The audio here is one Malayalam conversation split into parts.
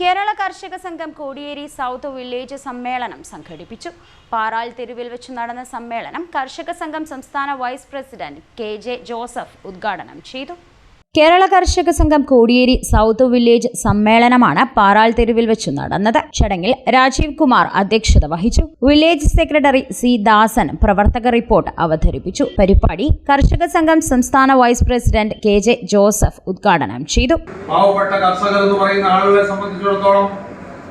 കേരള കർഷക സംഘം കോടിയേരി സൗത്ത് വില്ലേജ് സമ്മേളനം സംഘടിപ്പിച്ചു. പാറാൽ തെരുവിൽ വെച്ച് നടന്ന സമ്മേളനം കർഷക സംഘം സംസ്ഥാന vice president K J Joseph ഉദ്ഘാടനം ചെയ്തു. കേരള കർഷക സംഘം കോടിയേരി സൗത്ത് വില്ലേജ് സമ്മേളനമാണ് പാറാൽ തെരുവിൽ വെച്ച് നടന്നത്. ചടങ്ങിൽ രാജീവ് കുമാർ അധ്യക്ഷത വഹിച്ചു. വില്ലേജ് സെക്രട്ടറി സി ദാസൻ പ്രവർത്തക റിപ്പോർട്ട് അവതരിപ്പിച്ചു. പരിപാടി കർഷക സംഘം സംസ്ഥാന vice president K J Joseph ഉദ്ഘാടനം ചെയ്തു. പാവപ്പെട്ട കർഷകർ എന്ന് പറയുന്ന ആളുകളെ സംബന്ധിച്ചിടത്തോളം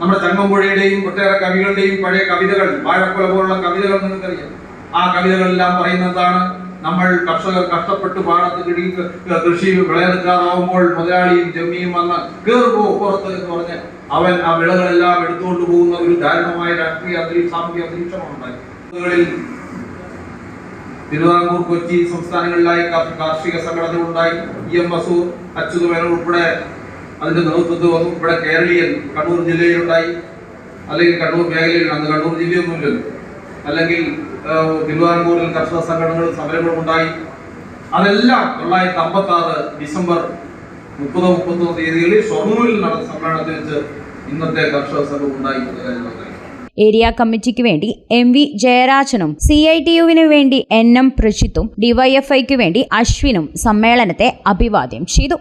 നമ്മുടെ ചങ്ങമ്പുഴയുടെയും ഒട്ടേറെ കവികളുടെയും പഴയ കവിതകൾ വാഴക്കുല പോലുള്ള കവിതകൾ നിങ്ങൾക്കറിയാം. ആ കവിതകളെല്ലാം പറയുന്നതാണ് നമ്മൾ കർഷകർ കഷ്ടപ്പെട്ട് പാടത്ത് കിടി കൃഷി വിളയെടുക്കാറാവുമ്പോൾ മുതലാളിയും ജമ്മിയും വന്ന് കയറുപോ പുറത്ത് എന്ന് പറഞ്ഞ് അവൻ ആ വിളകളെല്ലാം എടുത്തുകൊണ്ട് പോകുന്ന ഒരു ദാരുണമായ രാഷ്ട്രീയ അന്തരീക്ഷ സാമൂഹ്യ അന്തരീക്ഷമാണുണ്ടായി. തിരുവിതാംകൂർ കൊച്ചി സംസ്ഥാനങ്ങളിലായി കാർഷിക സംഘടന ഉണ്ടായി. ഇ. എം. ബസൂർ അച്യുതമേനോൻ ഉൾപ്പെടെ അതിന്റെ നേതൃത്വത്തിൽ വന്നു. ഇവിടെ കേരളീയൻ കണ്ണൂർ ജില്ലയിലുണ്ടായി. അല്ലെങ്കിൽ കണ്ണൂർ മേഖലയിൽ അന്ന് കണ്ണൂർ ജില്ലയൊന്നുമില്ലല്ലോ. അല്ലെങ്കിൽ തിരുവിതാംകൂറിൽ കർഷക സംഘടനകളും സമരങ്ങളും ഉണ്ടായി അതെല്ലാം തൊള്ളായിരത്തി അമ്പത്തി ആറ് ഡിസംബർ മുപ്പത് മുപ്പത്തൊന്ന് തീയതികളിൽ ഷൊർണൂരിൽ നടന്ന സമ്മേളനത്തിൽ വെച്ച് ഇന്നത്തെ കർഷക സംഘം ഉണ്ടായി ഏരിയ കമ്മിറ്റിക്ക് വേണ്ടി എം വി ജയരാജനും സി ഐ ടി യുവിന് വേണ്ടി എൻ എം പ്രഷിത്തും ഡിവൈഎഫ്ഐക്ക് വേണ്ടി അശ്വിനും സമ്മേളനത്തെ അഭിവാദ്യം ചെയ്തു.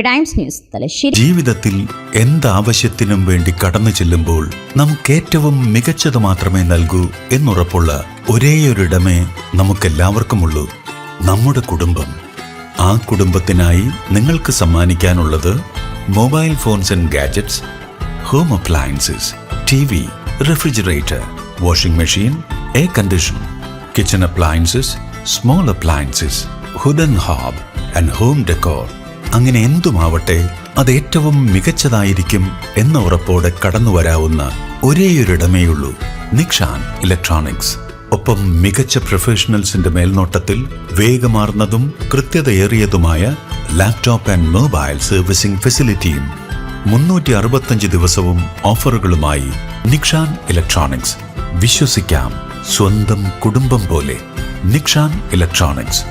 Times News Thalassery. ജീവിതത്തിൽ എന്താവശ്യത്തിനും വേണ്ടി കടന്നു ചെല്ലുമ്പോൾ നമുക്ക് ഏറ്റവും മികച്ചത് മാത്രമേ നൽകൂ എന്നുറപ്പുള്ള ഒരേയൊരിടമേ നമുക്കെല്ലാവർക്കുമുള്ളൂ. നമ്മുടെ കുടുംബം. ആ കുടുംബത്തിനായി നിങ്ങൾക്ക് സമ്മാനിക്കാനുള്ളത് mobile phones and gadgets home appliances T V refrigerator washing machine air condition kitchen appliances small appliances hood and hob and home decor. അങ്ങനെ എന്തുമാവട്ടെ അത് ഏറ്റവും മികച്ചതായിരിക്കും എന്ന ഉറപ്പോടെ കടന്നു വരാവുന്ന ഒരേയൊരിടമേയുള്ളൂ നിക്ഷാൻ ഇലക്ട്രോണിക്സ്. ഒപ്പം മികച്ച പ്രൊഫഷണൽസിന്റെ മേൽനോട്ടത്തിൽ വേഗമാർന്നതും കൃത്യതയേറിയതുമായ ലാപ്ടോപ്പ് ആൻഡ് മൊബൈൽ സർവീസിംഗ് ഫെസിലിറ്റിയും മുന്നൂറ്റി അറുപത്തഞ്ച് ദിവസവും ഓഫറുകളുമായി നിക്ഷാൻ ഇലക്ട്രോണിക്സ്. വിശ്വസിക്കാം സ്വന്തം കുടുംബം പോലെ നിക്ഷാൻ ഇലക്ട്രോണിക്സ്.